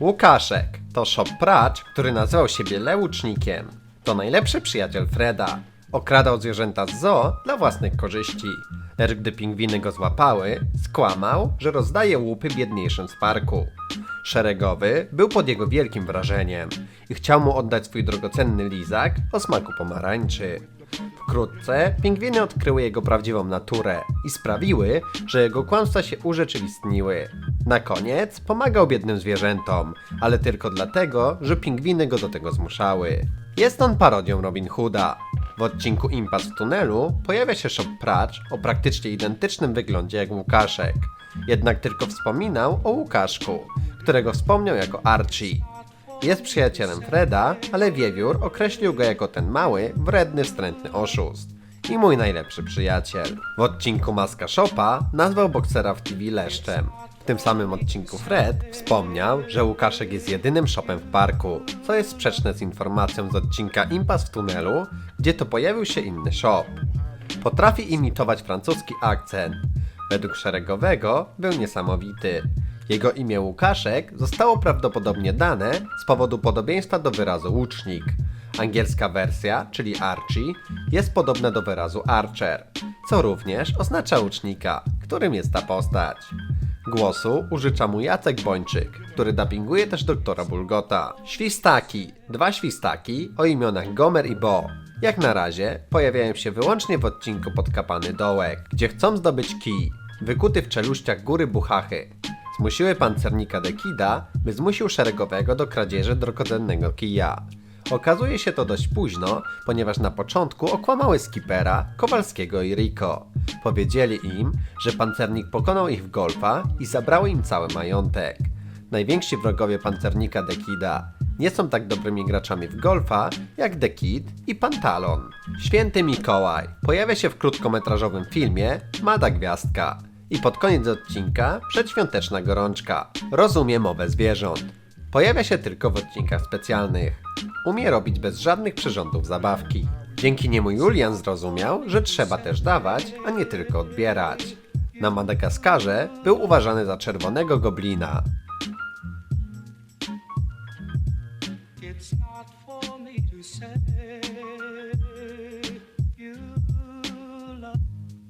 Łukaszek to shop pracz, który nazywał siebie Leucznikiem. To najlepszy przyjaciel Freda. Okradał zwierzęta z zoo dla własnych korzyści. Lecz gdy pingwiny go złapały, skłamał, że rozdaje łupy biedniejszym z parku. Szeregowy był pod jego wielkim wrażeniem i chciał mu oddać swój drogocenny lizak o smaku pomarańczy. Wkrótce pingwiny odkryły jego prawdziwą naturę i sprawiły, że jego kłamstwa się urzeczywistniły. Na koniec pomagał biednym zwierzętom, ale tylko dlatego, że pingwiny go do tego zmuszały. Jest on parodią Robin Hooda. W odcinku Impas w tunelu pojawia się Shop Pracz o praktycznie identycznym wyglądzie jak Łukaszek. Jednak tylko wspominał o Łukaszku, którego wspomniał jako Archie. Jest przyjacielem Freda, ale Wiewiór określił go jako ten mały, wredny, wstrętny oszust. I mój najlepszy przyjaciel. W odcinku Maska Shopa nazwał boksera w TV leszczem. W tym samym odcinku Fred wspomniał, że Łukaszek jest jedynym shopem w parku, co jest sprzeczne z informacją z odcinka Impas w tunelu, gdzie to pojawił się inny shop. Potrafi imitować francuski akcent. Według szeregowego był niesamowity. Jego imię Łukaszek zostało prawdopodobnie dane z powodu podobieństwa do wyrazu łucznik. Angielska wersja, czyli Archie, jest podobna do wyrazu Archer, co również oznacza łucznika, którym jest ta postać. Głosu użycza mu Jacek Bończyk, który dubbinguje też doktora Bulgota. Świstaki, dwa świstaki o imionach Gomer i Bo. Jak na razie pojawiają się wyłącznie w odcinku Podkapany Dołek, gdzie chcą zdobyć kij, wykuty w czeluściach góry Buchachy. Zmusiły pancernika Dekida, by zmusił szeregowego do kradzieży drogocennego kija. Okazuje się to dość późno, ponieważ na początku okłamały skipera, Kowalskiego i Rico. Powiedzieli im, że pancernik pokonał ich w golfa i zabrały im cały majątek. Najwięksi wrogowie pancernika Dekida nie są tak dobrymi graczami w golfa jak Dekid i Pantalon. Święty Mikołaj pojawia się w krótkometrażowym filmie Mada Gwiazdka i pod koniec odcinka przedświąteczna gorączka. Rozumie mowę zwierząt. Pojawia się tylko w odcinkach specjalnych. Umie robić bez żadnych przyrządów zabawki. Dzięki niemu Julian zrozumiał, że trzeba też dawać, a nie tylko odbierać. Na Madagaskarze był uważany za czerwonego goblina. It's not for me to say.